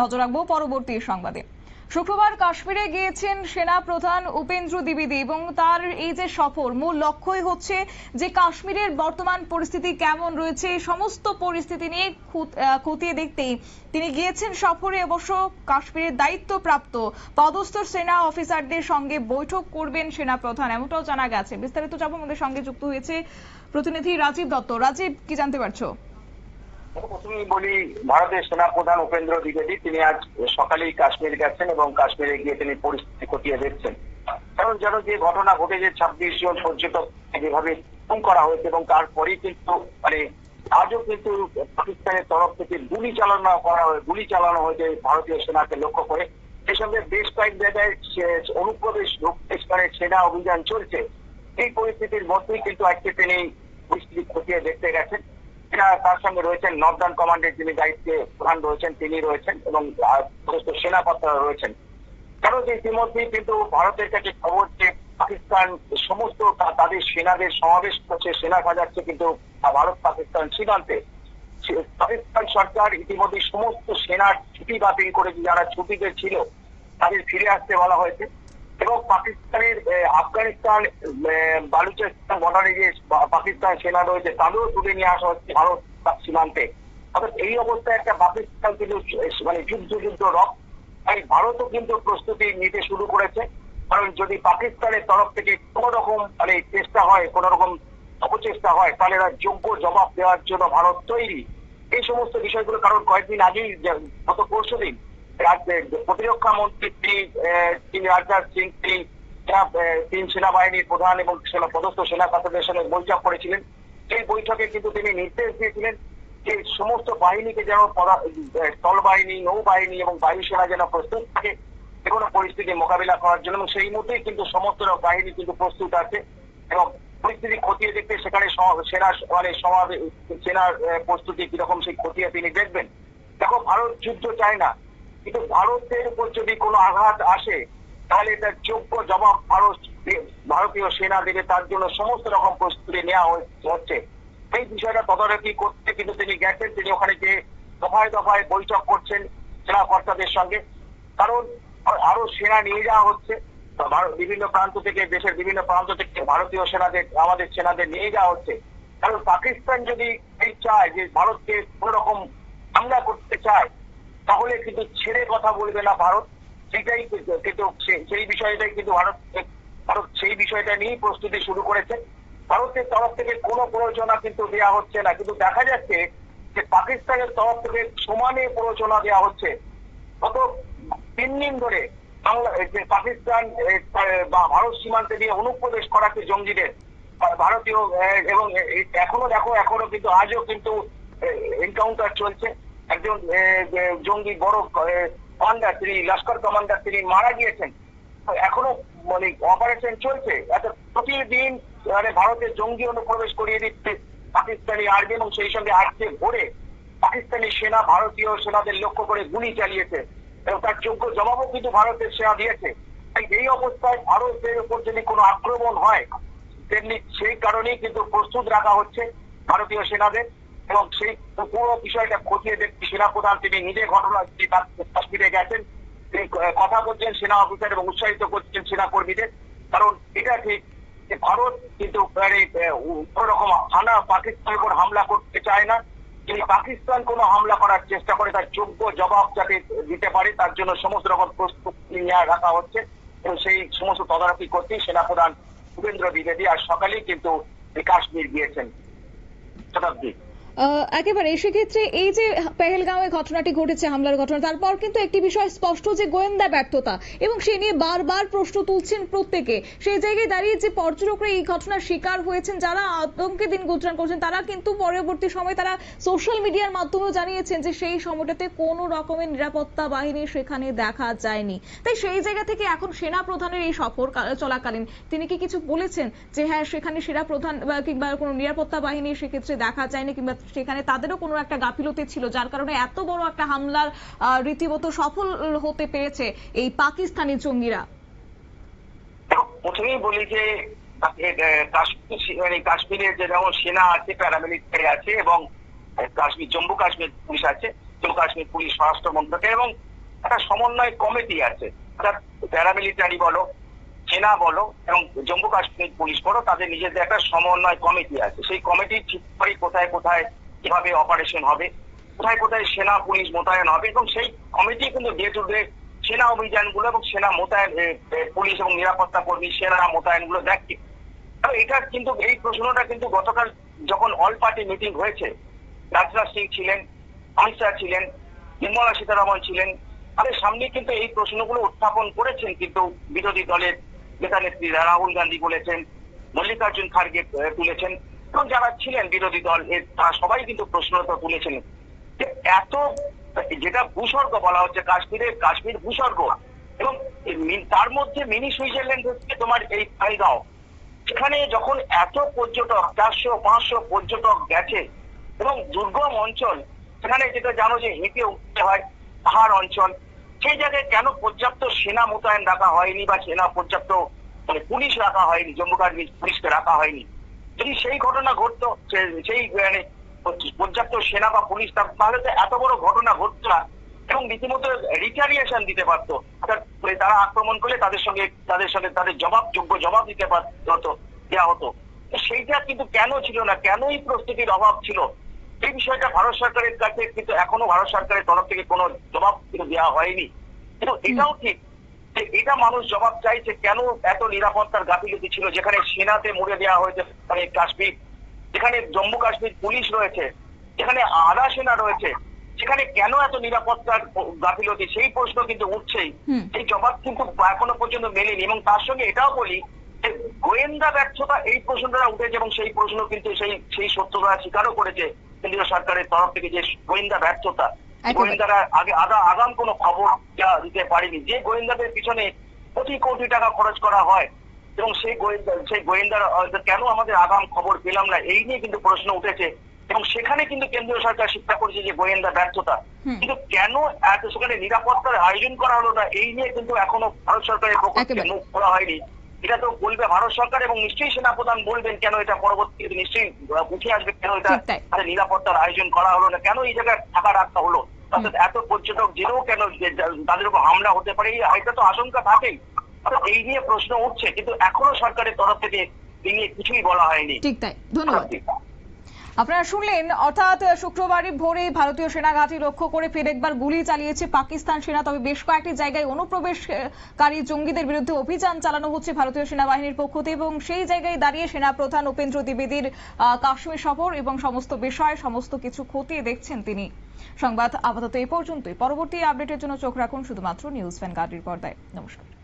নজর রাখব পরবর্তী সংবাদে। শুক্রবার কাশ্মীরে গিয়েছেন সেনা প্রধান উপেন্দ্র দ্বিবেদী এবং তার এই যে সফর, মূল লক্ষ্যই হচ্ছে যে কাশ্মীরের বর্তমান পরিস্থিতি কেমন রয়েছে সমস্ত পরিস্থিতি নিয়ে খতিয়ে দেখতেই তিনি গিয়েছেন সফরে। অবশ্য কাশ্মীরের দায়িত্বপ্রাপ্ত পদস্থ সেনা অফিসারদের সঙ্গে বৈঠক করবেন সেনা প্রধান, এমনটাও জানা গেছে। বিস্তারিত যাব আমাদের সঙ্গে যুক্ত হয়েছে প্রতিনিধি রাজীব দত্ত। রাজীব, কি জানতে পারছ? প্রথমেই বলি, ভারতের সেনাপ্রধান উপেন্দ্র দ্বিবেদী, তিনি আজ সকালেই কাশ্মীর গেছেন এবং কাশ্মীরে গিয়ে তিনি পরিস্থিতি খতিয়ে দেখছেন। কারণ যেন যে ঘটনা ঘটেছে, ছাব্বিশ জন পর্যটক যেভাবে খুন করা হয়েছে এবং তারপরেই কিন্তু মানে আজও কিন্তু পাকিস্তানের তরফ থেকে গুলি চালানো করা হয়, গুলি চালানো হয়েছে ভারতীয় সেনাকে লক্ষ্য করে। সেই সঙ্গে বেশ কয়েক জায়গায় অনুপ্রবেশ দক্ষিণের সেনা অভিযান চলছে। এই পরিস্থিতির মধ্যেই কিন্তু আজকে তিনি পরিস্থিতি খতিয়ে দেখতে গেছেন। তার সঙ্গে রয়েছেন, নর্দার্ন কমান্ডের যিনি দায়িত্বে প্রধান রয়েছেন, তিনি রয়েছেন এবং সেনাপতিরা রয়েছেন। কারণ যে ইতিমধ্যেই কিন্তু ভারতের কাছে খবর যে পাকিস্তান সমস্ত তাদের সেনাদের সমাবেশ করছে, সেনা সাজাচ্ছে কিন্তু ভারত পাকিস্তান সীমান্তে। পাকিস্তান সরকার ইতিমধ্যে সমস্ত সেনার ছুটি বাতিল করেছে, যারা ছুটিতে ছিল, তাদের ফিরে আসতে বলা হয়েছে। এবং পাকিস্তানের আফগানিস্তান বালুচিস্তান বর্ডারে যে পাকিস্তান সেনা রয়েছে, তাদেরও তুলে নিয়ে আসা হচ্ছে ভারত সীমান্তে। অর্থাৎ এই অবস্থায় একটা পাকিস্তান কিন্তু মানে যুদ্ধ যুদ্ধ রক তাই ভারতও কিন্তু প্রস্তুতি নিতে শুরু করেছে। কারণ যদি পাকিস্তানের তরফ থেকে কোনো রকম মানে চেষ্টা হয়, কোনো রকম অপচেষ্টা হয়, তাহলে এরা যোগ্য জবাব দেওয়ার জন্য ভারত তৈরি। এই সমস্ত বিষয়গুলো কারণ কয়েকদিন আগেই গত পরশু দিন প্রতিরক্ষা মন্ত্রী রাজনাথ সিং তিনি সেনাবাহিনীর প্রধান এবং সেনা পদস্থ সেনা কর্তাদের সঙ্গে বৈঠক করেছিলেন। সেই বৈঠকে কিন্তু তিনি নির্দেশ দিয়েছিলেন যে সমস্ত বাহিনীকে যেন পদা- আহ, স্থল বাহিনী নৌবাহিনী এবং বায়ুসেনা যেন প্রস্তুত থাকে যে কোনো পরিস্থিতি মোকাবিলা করার জন্য। এবং সেই মধ্যেই কিন্তু সমস্ত বাহিনী কিন্তু প্রস্তুত আছে এবং পরিস্থিতি খতিয়ে দেখতে সেখানে সেনা মানে সমাবে সেনার প্রস্তুতি কীরকম সেই খতিয়ে তিনি দেখবেন। দেখো ভারত যুদ্ধ চায় না কিন্তু ভারতের উপর যদি কোনো আঘাত আসে, তাহলে তার যোগ্য জবাব ভারত ভারতীয় সেনা দেবে। তার জন্য সমস্ত রকম প্রস্তুতি নেওয়া হচ্ছে। সেই বিষয়টা তদারকি করতে কিন্তু তিনি গেছেন। তিনি ওখানে যে দফায় দফায় বৈঠক করছেন সেনা কর্তাদের সঙ্গে। কারণ আরও সেনা নিয়ে যাওয়া হচ্ছে। বিভিন্ন প্রান্ত থেকে, দেশের বিভিন্ন প্রান্ত থেকে ভারতীয় সেনাদের, আমাদের সেনাদের নিয়ে যাওয়া হচ্ছে। কারণ পাকিস্তান যদি এই চায় যে ভারতকে কোন রকম হামলা করতে চায় তাহলে কিন্তু ছেড়ে কথা বলবে না ভারত। সেটাই কিন্তু- সেই বিষয়টাই কিন্তু ভারত ভারত সেই বিষয়টা নিয়েই প্রস্তুতি শুরু করেছে। ভারতের তরফ থেকে কোনো প্ররোচনা কিন্তু দেওয়া হচ্ছে না। কিন্তু দেখা যাচ্ছে যে পাকিস্তানের তরফ থেকে সমানে প্ররোচনা দেওয়া হচ্ছে। গত তিন দিন ধরে পাকিস্তান বা ভারত সীমান্তে দিয়ে অনুপ্রবেশ করাচ্ছে জঙ্গিদের ভারতীয় এবং এখনও দেখো, এখনও কিন্তু আজও কিন্তু এনকাউন্টার চলছে। একজন জঙ্গি বড় কমান্ডার তিনি, লস্কর কমান্ডার তিনি মারা গিয়েছেন। এখনও মানে অপারেশন চলছে। এত প্রতিদিন মানে ভারতের জঙ্গি অনুপ্রবেশ করিয়ে দিচ্ছে পাকিস্তানি আর্মি এবং সেই সঙ্গে আজকে ভোরে পাকিস্তানি সেনা, ভারতীয় সেনাদের লক্ষ্য করে গুলি চালিয়েছে এবং তার যোগ্য জবাবও কিন্তু ভারতের সেনা দিয়েছে। তাই এই অবস্থায় ভারতের উপর যদি কোনো আক্রমণ হয়, তেমনি সেই কারণেই কিন্তু প্রস্তুত রাখা হচ্ছে ভারতীয় সেনাদের। এবং সেই পুরো বিষয়টা খতিয়ে দেখতে সেনাপ্রধান তিনি নিজে ঘটনা কাশ্মীরে গেছেন। তিনি কথা বলছেন সেনা অফিসার এবং উৎসাহিত করছেন সেনা কর্মীদের। কারণ এটা ঠিক যে ভারত কিন্তু কোনো রকম হানা পাকিস্তানের উপর হামলা করতে চায় না। তিনি পাকিস্তান কোনো হামলা করার চেষ্টা করে তার যোগ্য জবাব যাতে দিতে পারে, তার জন্য সমস্ত রকম প্রস্তুতি নিয়ে রাখা হচ্ছে। এবং সেই সমস্ত তদারকি করতেই সেনাপ্রধান উপেন্দ্র দ্বিবেদী আর সকালেই কিন্তু কাশ্মীর গিয়েছেন। শতাব্দী। একেবারে, সেক্ষেত্রে এই যে পেহেলগাঁওয়ে ঘটনাটি ঘটেছে, হামলার ঘটনা, তারপর কিন্তু একটি বিষয় স্পষ্ট যে গোয়েন্দা ব্যর্থতা, এবং সে নিয়ে বারবার প্রশ্ন তুলছেন প্রত্যেকে। সেই জায়গায় দাঁড়িয়ে যে পর্যটকরা এই ঘটনার শিকার হয়েছেন, যারা আতঙ্কে দিন গুজরান করছেন, তারা কিন্তু পরবর্তী সময় তারা সোশ্যাল মিডিয়ার মাধ্যমেও জানিয়েছেন যে সেই সময়টাতে কোনো রকমের নিরাপত্তা বাহিনী সেখানে দেখা যায়নি। তাই সেই জায়গা থেকে এখন সেনা প্রধানের এই সফর চলাকালীন, তিনি কি কিছু বলেছেন যে হ্যাঁ সেখানে সেনা প্রধান কিংবা কোনো নিরাপত্তা বাহিনী সেক্ষেত্রে দেখা যায়নি, কিংবা সেখানে তাদেরও কোনো একটা গাফিলতি ছিল, যার কারণে এত বড় একটা হামলার রীতিমতো সফল হতে পেরেছে এই পাকিস্তানি জঙ্গিরা। প্রথমেই বলি যে কাশ্মীর মানে কাশ্মীরের যে যেমন সেনা আছে প্যারামিলিটারি আছে এবং কাশ্মীর, জম্মু কাশ্মীর পুলিশ আছে, জম্মু কাশ্মীর পুলিশ, স্বরাষ্ট্র মন্ত্রকের এবং একটা সমন্বয় কমিটি আছে। প্যারামিলিটারি বলো সেনা বলো এবং জম্মু কাশ্মীর পুলিশ বলো, তাদের নিজেদের একটা সমন্বয় কমিটি আছে। সেই কমিটি ঠিক করে কোথায় কোথায় কীভাবে অপারেশন হবে, কোথায় কোথায় সেনা পুলিশ মোতায়েন হবে এবং সেই কমিটি কিন্তু ডে টু ডে সেনা অভিযানগুলো এবং সেনা মোতায়েন পুলিশ এবং নিরাপত্তা কর্মী, সেনা মোতায়েনগুলো দেখছে আর এটা কিন্তু, এই প্রশ্নটা কিন্তু গতকাল যখন অল পার্টি মিটিং হয়েছে, রাজনাথ সিং ছিলেন, অমিত শাহ ছিলেন, নির্মলা সীতারামন ছিলেন, তাদের সামনে কিন্তু এই প্রশ্নগুলো উত্থাপন করেছেন কিন্তু বিরোধী দলের নেত্রী রাহুল গান্ধী বলেছেন, মল্লিকার্জুন খার্গে তুলেছেন, এবং যারা ছিলেন বিরোধী দল তারা সবাই কিন্তু প্রশ্নটা তুলেছেন। যে এত, যেটা ভূস্বর্গ বলা হচ্ছে, কাশ্মীরের, কাশ্মীর ভূস্বর্গ, এবং তার মধ্যে মিনি সুইজারল্যান্ড হচ্ছে তোমার এই ফাইগাঁও সেখানে যখন এত পর্যটক, চারশো, পাঁচশো পর্যটক গেছে, এবং দুর্গম অঞ্চল, সেখানে যেটা জানো যে হেঁটে উঠতে হয় পাহাড় অঞ্চল সেই জায়গায় কেন পর্যাপ্ত সেনা মোতায়েন রাখা হয়নি বা সেনা পর্যাপ্ত মানে পুলিশ রাখা হয়নি, জম্মু কাশ্মীর পুলিশকে রাখা হয়নি, যদি সেই ঘটনা ঘটতো সেই মানে পর্যাপ্ত সেনা বা পুলিশ তাহলে তো এত বড় ঘটনা ঘটতো না। এবং রীতিমতো রিটালিয়েশন দিতে পারতো। মানে তারা আক্রমণ করলে তাদের সঙ্গে তাদের সঙ্গে তাদের জবাব, যোগ্য জবাব দিতে পারত দেওয়া হতো। সেইটা কিন্তু কেন ছিল না? কেনই প্রস্তুতির অভাব ছিল? এই বিষয়টা ভারত সরকারের কাছে কিন্তু এখনও ভারত সরকারের তরফ থেকে কোনো জবাব কিন্তু দেওয়া হয়নি। কিন্তু এটাও ঠিক যে এটা মানুষ জবাব চাইছে কেন এত নিরাপত্তার গাফিলতি ছিল? যেখানে সেনাতে মুড়ে দেওয়া হয়েছে মানে কাশ্মীর যেখানে জম্মু কাশ্মীর পুলিশ রয়েছে যেখানে আধা সেনা রয়েছে সেখানে কেন এত নিরাপত্তার গাফিলতি? সেই প্রশ্ন কিন্তু উঠছেই। এই জবাব কিন্তু এখনও পর্যন্ত মেলেনি এবং তার সঙ্গে এটাও বলি যে গোয়েন্দা ব্যর্থতা এই প্রশ্নটা উঠেছে এবং সেই প্রশ্ন কিন্তু সেই সেই সত্যতা স্বীকারও করেছে। কেন্দ্রীয় সরকারের তরফ থেকে যে গোয়েন্দা ব্যর্থতা গোয়েন্দারা আগে আগা আগাম কোনো খবর দিতে পারেনি যে গোয়েন্দাদের পিছনে কোটি কোটি টাকা খরচ করা হয় এবং সেই গোয়েন্দা সেই গোয়েন্দারা কেন আমাদের আগাম খবর পেলাম না? এই নিয়ে কিন্তু প্রশ্ন উঠেছে এবং সেখানে কিন্তু কেন্দ্রীয় সরকার স্বীকার করেছে যে গোয়েন্দা ব্যর্থতা। কিন্তু কেন এত সেখানে নিরাপত্তার আয়োজন করা হলো না? এই নিয়ে কিন্তু এখনও ভারত সরকারের পক্ষ থেকে মুখ খোলা হয়নি। এটা তো বলবে ভারত সরকার এবং নিশ্চয়ই সেনাপ্রধান বলবেন কেন এটা পরবর্তীতে নিশ্চয়ই উঠে আসবে কেন এটা নিরাপত্তার আয়োজন করা হলো না কেন এই জায়গায় থাকা রাখা হলো? অর্থাৎ এত পর্যটক জেনেও কেন তাদের উপর হামলা হতে পারে এটা তো আশঙ্কা থাকেই। এই নিয়ে প্রশ্ন উঠছে কিন্তু এখনও সরকারের তরফ থেকে এই নিয়ে কিছুই বলা হয়নি। ঠিক তাই ধন্যবাদ। আপনারা শুনলেন, অর্থাৎ শুক্রবারই ভোরে ভারতীয় সেনা ঘাঁটি লক্ষ্য করে ফের একবার গুলি চালিয়েছে পাকিস্তান সেনা। তবে বেশ কয়েকটি জায়গায় অনুপ্রবেশকারী জঙ্গিদের বিরুদ্ধে অভিযান চালানো হচ্ছে ভারতীয় সেনাবাহিনীর পক্ষ থেকে এবং সেই জায়গায় দাঁড়িয়ে সেনা প্রধান উপেন্দ্র দ্বিবেদীর কাশ্মীর সফর এবং সমস্ত বিষয়, সমস্ত কিছু খতিয়ে দেখছেন তিনি। সংবাদ আপাতত এই পর্যন্তই। পরবর্তী আপডেটের জন্য চোখ রাখুন শুধুমাত্র নিউজ গাড়ির পর্দায়। নমস্কার।